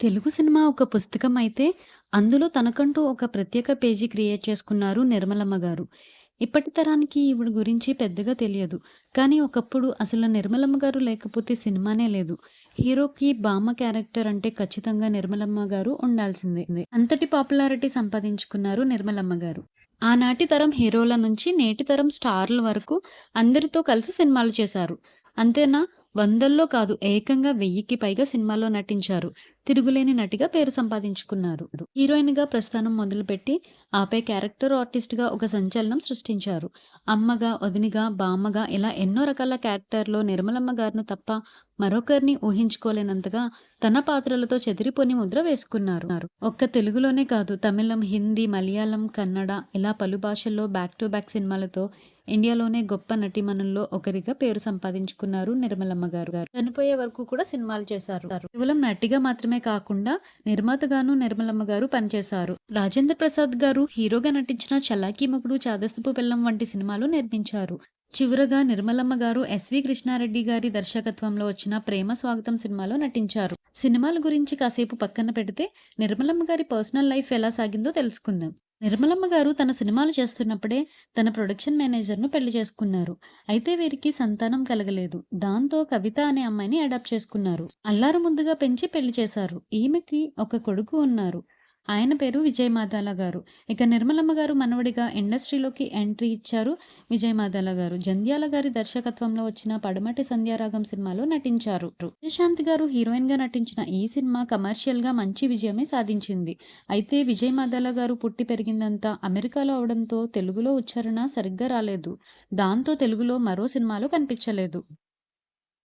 Telugu cinema ఒక పుస్తకం అయితే, అందులో తనకంటూ ఒక ప్రత్యేక పేజీ క్రియేట్ చేసుకున్నారు నిర్మలమ్మ గారు. ఇప్పటి తరానికి ఈవిడ గురించి పెద్దగా తెలియదు. కానీ ఒకప్పుడు అసలు నిర్మలమ్మ గారు లేకపోతే సినిమానే లేదు. హీరోకి బామ్మ క్యారెక్టర్ అంటే ఖచ్చితంగా నిర్మలమ్మ గారు ఉండాల్సిందే. అంతటి పాపులారిటీ సంపాదించుకున్నారు నిర్మలమ్మ గారు. ఆనాటి తరం హీరోల నుంచి నేటి తరం స్టార్ల వరకు అందరితో కలిసి సినిమాలు చేశారు. అంతేనా వందల్లో కాదు ఏకంగా వెయ్యికి పైగా సినిమాల్లో నటించారు. తిరుగులేని నటిగా పేరు సంపాదించుకున్నారు. హీరోయిన్‌గా ప్రస్థానం మొదలుపెట్టి, ఆపై క్యారెక్టర్ ఆర్టిస్ట్‌గా ఒక సంచలనం సృష్టించారు. అమ్మగా, వదినిగా బామ్మగా ఇలా ఎన్నో రకాల క్యారెక్టర్‌లో నిర్మలమ్మ గారిను తప్ప మరొకరిని ఊహించుకోలేనంతగా తన పాత్రలతో చెదిరిపోని ముద్ర వేసుకున్నారు. ఒక్క తెలుగులోనే కాదు తమిళం, హిందీ, మలయాళం, కన్నడ ఇలా పలు భాషల్లో బ్యాక్ టు బ్యాక్ సినిమాలతో ఇండియాలోనే గొప్ప నటీమణుల్లో ఒకరిగా పేరు సంపాదించుకున్నారు నిర్మలమ్మ గారు. గారు చనిపోయే వరకు కూడా సినిమాలు చేశారు. కేవలం నటిగా మాత్రమే కాకుండా నిర్మాతగాను నిర్మలమ్మ గారు పనిచేశారు. రాజేంద్ర ప్రసాద్ గారు హీరోగా నటించిన 'చలాకీ మొగుడు', 'చాదస్తపు పెళ్ళం' వంటి సినిమాలు నిర్మించారు. చివరగా నిర్మలమ్మ గారు ఎస్వి కృష్ణారెడ్డి గారి దర్శకత్వంలో వచ్చిన 'ప్రేమ స్వాగతం' సినిమాలో నటించారు. సినిమాల గురించి కాసేపు పక్కన పెడితే నిర్మలమ్మ గారి పర్సనల్ లైఫ్ ఎలా సాగిందో తెలుసుకుందాం. నిర్మలమ్మ గారు తన సినిమాలు చేస్తున్నప్పుడే తన ప్రొడక్షన్ మేనేజర్‌ను పెళ్ళి చేసుకున్నారు. అయితే వీరికి సంతానం కలగలేదు. దాంతో కవిత అనే అమ్మాయిని అడాప్ట్ చేసుకున్నారు. అల్లారు ముందుగా పెంచి పెళ్ళి చేశారు. ఈమెకి ఒక కొడుకు ఉన్నారు. ఆయన పేరు విజయ్ మాదాల గారు. ఇక నిర్మలమ్మ గారు మనవడిగా ఇండస్ట్రీలోకి ఎంట్రీ ఇచ్చారు విజయ్ మాదాల గారు. జంధ్యాల గారి దర్శకత్వంలో వచ్చిన 'పడమటి సంధ్యారాగం' సినిమాలో నటించారు. విజయశాంతి గారు హీరోయిన్‌గా నటించిన ఈ సినిమా కమర్షియల్‌గా మంచి విజయమే సాధించింది. అయితే విజయ్ మాదాల గారు పుట్టి పెరిగిందంతా అమెరికాలో అవడంతో తెలుగులో ఉచ్చారణ సరిగ్గా రాలేదు. దాంతో తెలుగులో మరో సినిమాలో కనిపించలేదు.